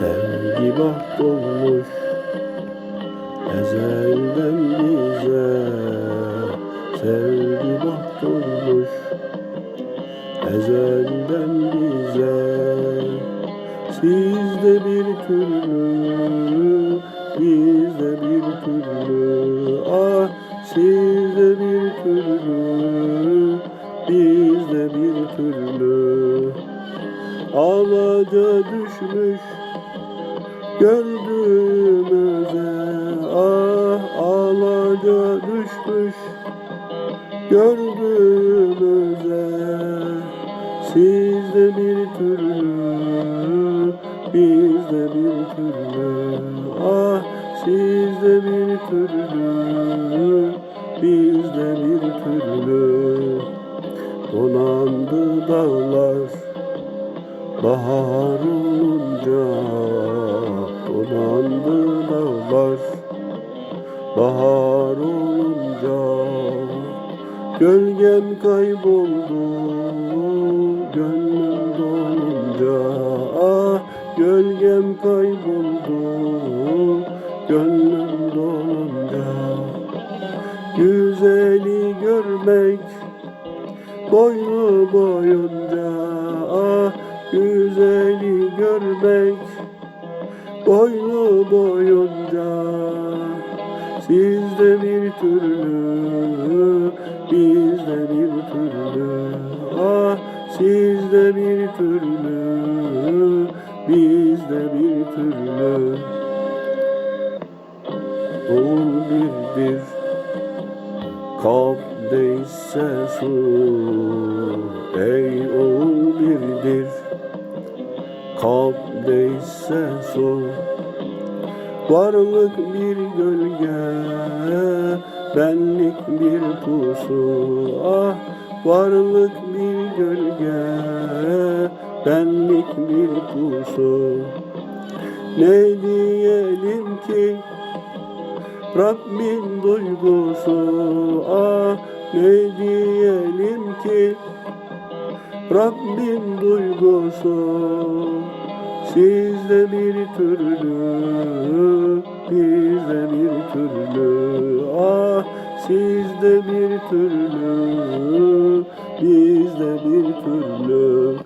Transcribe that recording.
Sevgi baht olmuş ezelden bize Sevgi baht olmuş ezelden bize Sizde bir türlü, bizde bir türlü. Ah sizde bir türlü, bizde bir türlü. Ağaca düşmüş gördüğümüze Ah ağaca düşmüş gördüğümüze Sizde bir türlü, bizde bir türlü. Ah sizde bir türlü, bizde bir türlü. Donandı dağlar Bahar olunca Bahar olunca Gölgen kayboldu Gönlüm dolunca Ah gölgem kayboldu Gönlüm dolunca. Güzeli görmek Boylu boyunca Ah güzeli görmek Boylu boyunca Sizde bir türlü Bizde bir türlü. Ah sizde bir türlü Bizde bir türlü. Oğul birdir Kalpteyse su. Ey oğul birdir Kalpteyse su Varlık bir gölge Benlik bir pusu. Ah varlık bir gölge Benlik bir pusu. Ne diyelim ki Rabbin duygusu? Ah ne diyelim ki Rabbin duygusu? Sizde bir türlü sizde bir türlü Bizde bir türlü